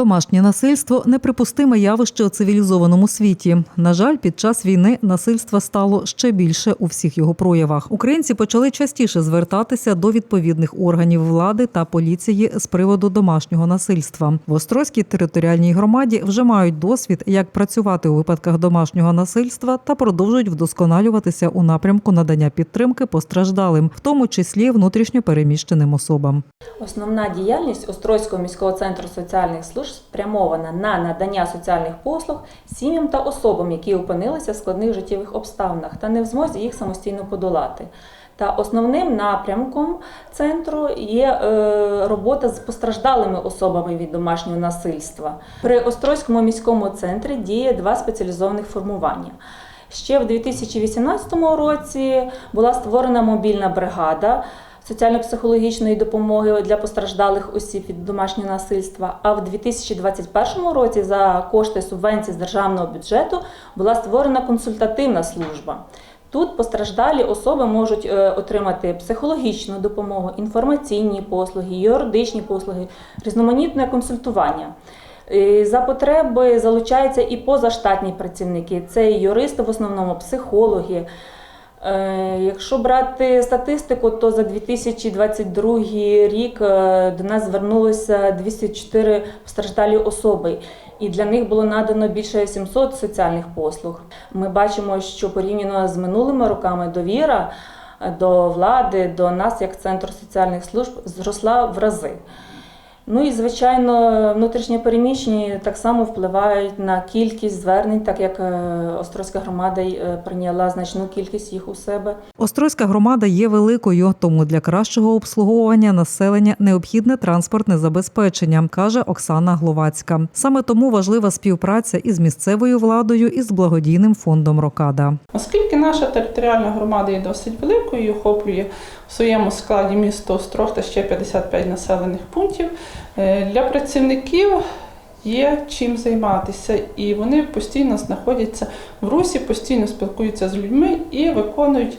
Домашнє насильство неприпустиме явище у цивілізованому світі. На жаль, під час війни насильства стало ще більше у всіх його проявах. Українці почали частіше звертатися до відповідних органів влади та поліції з приводу домашнього насильства. В Острозькій територіальній громаді вже мають досвід, як працювати у випадках домашнього насильства та продовжують вдосконалюватися у напрямку надання підтримки постраждалим, в тому числі внутрішньо переміщеним особам. Основна діяльність Острозького міського центру соціальних служб спрямована на надання соціальних послуг сім'ям та особам, які опинилися в складних життєвих обставинах та не в змозі їх самостійно подолати. Та основним напрямком центру є е, робота з постраждалими особами від домашнього насильства. При Острозькому міському центрі діє два спеціалізованих формування. Ще в 2018 році була створена мобільна бригада соціально-психологічної допомоги для постраждалих осіб від домашнього насильства. А в 2021 році за кошти субвенцій з державного бюджету була створена консультативна служба. Тут постраждалі особи можуть е, отримати психологічну допомогу, інформаційні послуги, юридичні послуги, різноманітне консультування. За потреби залучаються і позаштатні працівники. Це юристи, в основному психологи. Е, Якщо брати статистику, то за 2022 рік е, до нас звернулося 204 постраждалі особи, і для них було надано більше 700 соціальних послуг. Ми бачимо, що порівняно з минулими роками довіра е, до влади, до нас, як центру соціальних служб, зросла в рази. Ну і звичайно, внутрішнє переміщення так само впливають на кількість звернень, так як е, Острозька громада е, прийняла значну кількість їх у себе. Острозька громада є великою, тому для кращого обслуговування населення необхідне транспортне забезпечення, каже Оксана Гловацька. Саме тому важлива співпраця із місцевою владою і з благодійним фондом Рокада. Оскільки наша територіальна громада є досить великою і охоплює в своєму складі місто Острог та ще 55 населених пунктів, для працівників є чим займатися, і вони постійно знаходяться в русі, постійно спілкуються з людьми і виконують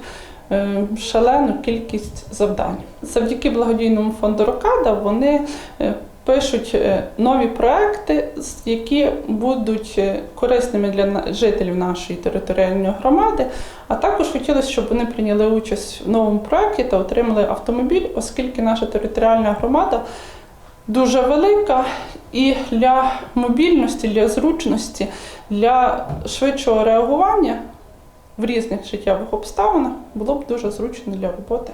е, шалену кількість завдань. Завдяки благодійному фонду Рокада вони е, пишуть е, нові проекти, які будуть е, корисними для жителів нашої територіальної громади. А також хотілося, щоб вони прийняли участь в новому проекті та отримали автомобіль, оскільки наша територіальна громада дуже велика і для мобільності, для зручності, для швидшого реагування в різних життєвих обставинах було б дуже зручно для роботи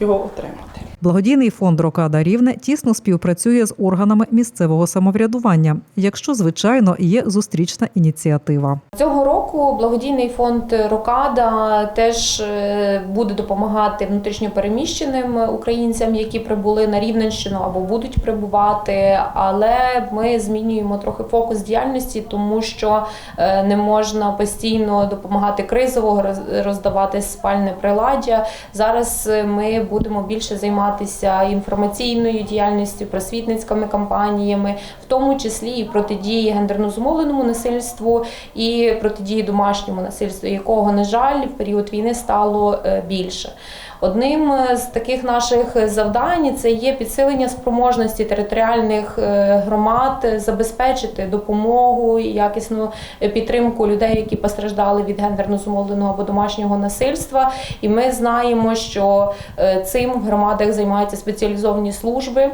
його отримати. Благодійний фонд Рокада Рівне тісно співпрацює з органами місцевого самоврядування, якщо звичайно є зустрічна ініціатива. Цього року благодійний фонд Рокада теж е, буде допомагати внутрішньопереміщеним українцям, які прибули на Рівненщину або будуть прибувати. Але ми змінюємо трохи фокус діяльності, тому що е, не можна постійно допомагати кризово роз- роздавати спальне приладдя. Зараз е, ми будемо більше займатися інформаційною діяльністю, просвітницькими кампаніями, в тому числі і протидії гендерно зумовленому насильству і протидії домашньому насильству, якого, на жаль, в період війни стало е, більше. Одним е, з таких наших завдань це є підсилення спроможності територіальних е, громад забезпечити допомогу і якісну підтримку людей, які постраждали від гендерно зумовленого або домашнього насильства. І ми знаємо, що цим в громадах займаються спеціалізовані служби.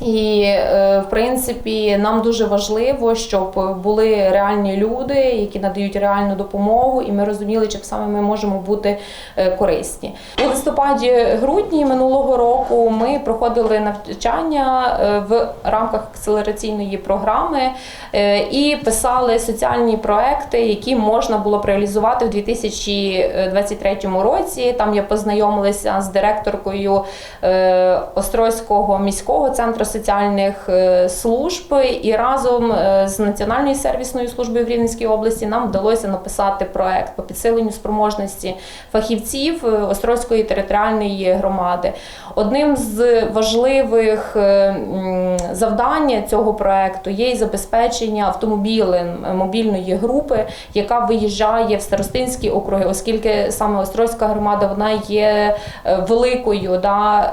І е, в принципі нам дуже важливо, щоб були реальні люди, які надають реальну допомогу, і ми розуміли, чим саме ми можемо бути е, корисні. У листопаді-грудні минулого року ми проходили навчання е, в рамках акселераційної програми і писали соціальні проекти, які можна було б реалізувати в 2023 році. Там я познайомилася з директоркою Острозького міського центру соціальних е, служб, і разом е, з Національною сервісною службою в Рівненській області нам вдалося написати проект по підсиленню спроможності фахівців е, Острозької територіальної громади. Одним з важливих завдань цього проекту є і забезпечення автомобілем мобільної групи, яка виїжджає в старостинські округи, оскільки саме Острозька громада вона є великою, да,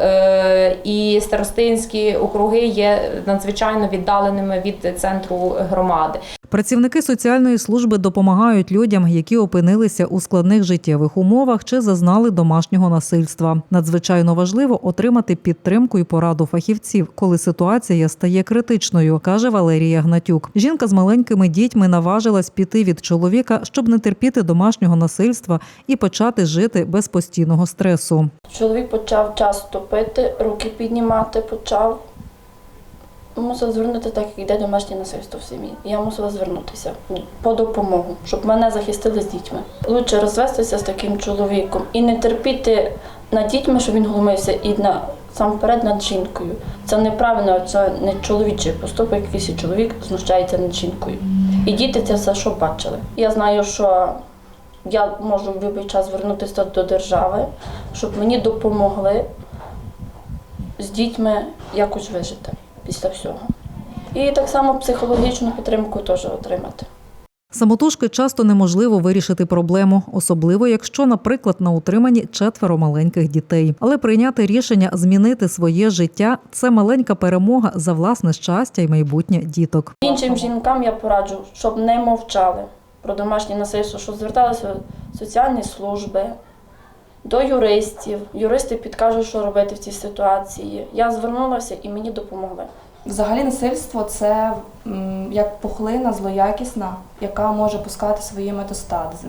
і старостинські округи округи є надзвичайно віддаленими від центру громади. Працівники соціальної служби допомагають людям, які опинилися у складних життєвих умовах чи зазнали домашнього насильства. Надзвичайно важливо отримати підтримку і пораду фахівців, коли ситуація стає критичною, каже Валерія Гнатюк. Жінка з маленькими дітьми наважилась піти від чоловіка, щоб не терпіти домашнього насильства і почати жити без постійного стресу. Чоловік почав часто пити, руки піднімати почав. Мусив звернути так, як йде домашнє насильство в сім'ї. Я мусила звернутися по допомогу, щоб мене захистили з дітьми. Лучше розвестися з таким чоловіком і не терпіти над дітьми, щоб він глумився, і на сам вперед над жінкою. Це неправильно, це не чоловічий поступок, якийсь чоловік знущається над жінкою. І діти це все, що бачили. Я знаю, що я можу в будь-який час звернутися до держави, щоб мені допомогли з дітьми якось вижити після всього. І так само психологічну підтримку теж отримати. Самотужки часто неможливо вирішити проблему, особливо якщо, наприклад, на утриманні четверо маленьких дітей. Але прийняти рішення змінити своє життя це маленька перемога за власне щастя і майбутнє діток. Іншим жінкам я пораджу, щоб не мовчали про домашнє насильство, щоб зверталися в соціальні служби, до юристів. Юристи підкажуть, що робити в цій ситуації. Я звернулася і мені допомогли. Взагалі насильство це як пухлина злоякісна, яка може пускати свої метастази.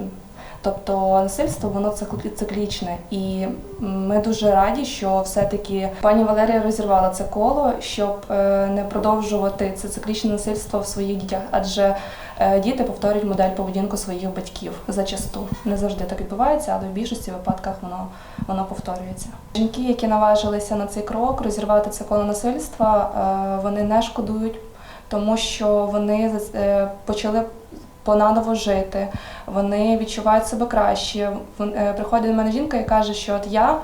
Тобто насильство воно цикл- циклічне, і ми дуже раді, що все-таки пані Валерія розірвала це коло, щоб е, не продовжувати це циклічне насильство в своїх дітях, адже діти повторюють модель поведінку своїх батьків зачасту. Не завжди так відбувається, але в більшості випадках воно, воно повторюється. Жінки, які наважилися на цей крок, розірвати це коло насильства, е, вони не шкодують, тому що вони е, почали понаново жити, вони відчувають себе краще. Е, Приходить до мене жінка і каже, що от я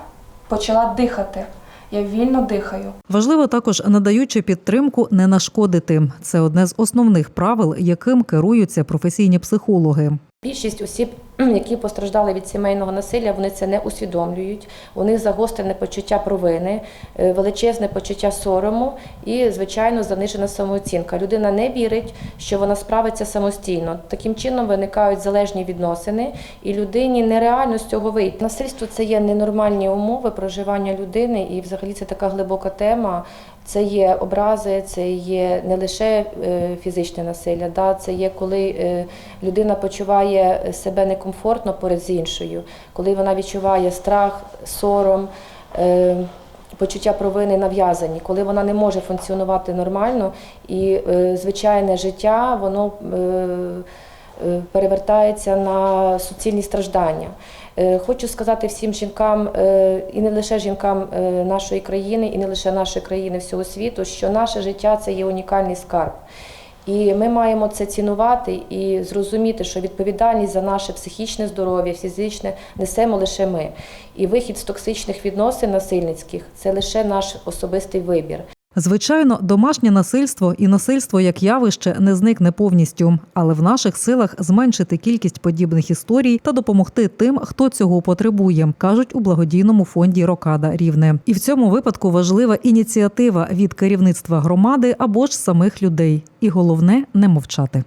почала дихати, я вільно дихаю. Важливо також, надаючи підтримку, не нашкодити. Це одне з основних правил, яким керуються професійні психологи. Більшість осіб, які постраждали від сімейного насилля, вони це не усвідомлюють. У них загострене почуття провини, е, величезне почуття сорому і, звичайно, занижена самооцінка. Людина не вірить, що вона справиться самостійно. Таким чином виникають залежні відносини, і людині нереально з цього вийти. Насильство це є ненормальні умови проживання людини, і взагалі це така глибока тема. Це є образи, це є не лише е, фізичне насилля, да, це є коли е, людина почуває себе некомфортно поряд з іншою, коли вона відчуває страх, сором, е, почуття провини нав'язані, коли вона не може функціонувати нормально і звичайне життя воно перевертається на суцільні страждання. Е, Хочу сказати всім жінкам, е, і не лише жінкам е, нашої країни, і не лише нашої країни всього світу, що наше життя це є унікальний скарб. І ми маємо це цінувати і зрозуміти, що відповідальність за наше психічне здоров'я, фізичне несемо лише ми. І вихід з токсичних відносин насильницьких це лише наш особистий вибір. Звичайно, домашнє насильство і насильство як явище не зникне повністю, але в наших силах зменшити кількість подібних історій та допомогти тим, хто цього потребує, кажуть у благодійному фонді Рокада Рівне. І в цьому випадку важлива ініціатива від керівництва громади або ж самих людей. І головне не мовчати.